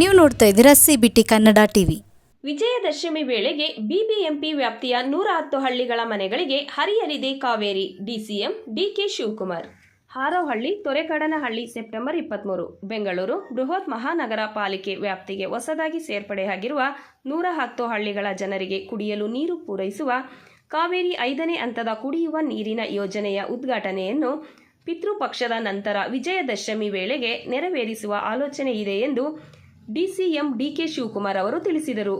ನೋಡ್ತಾ ಇದ್ದೀರಾ CBT Kannada TV. Vijayadashami ವೇಳೆಗೆ ಬಿಬಿಎಂಪಿ ವ್ಯಾಪ್ತಿಯ ನೂರ ಹತ್ತು ಹಳ್ಳಿಗಳ ಮನೆಗಳಿಗೆ ಹರಿಯಲಿದೆ Kaveri, DCM DK Shivakumar. Harohalli, Torekadanahalli, September ಇಪ್ಪತ್ತ್ಮೂರು ಬೆಂಗಳೂರು, ಬೃಹತ್ ಮಹಾನಗರ ಪಾಲಿಕೆ ವ್ಯಾಪ್ತಿಗೆ ಹೊಸದಾಗಿ ಸೇರ್ಪಡೆಯಾಗಿರುವ ನೂರ ಹತ್ತು ಹಳ್ಳಿಗಳ ಜನರಿಗೆ ಕುಡಿಯಲು ನೀರು ಪೂರೈಸುವ ಕಾವೇರಿ ಐದನೇ ಹಂತದ ಕುಡಿಯುವ ನೀರಿನ ಯೋಜನೆಯ ಉದ್ಘಾಟನೆಯನ್ನು ಪಿತೃಪಕ್ಷದ ನಂತರ ವಿಜಯದಶಮಿ ವೇಳೆಗೆ ನೆರವೇರಿಸುವ ಆಲೋಚನೆ ಇದೆ ಎಂದು ಡಿಸಿಎಂ ಡಿಕೆ ಶಿವಕುಮಾರ್ ಅವರು ತಿಳಿಸಿದರು.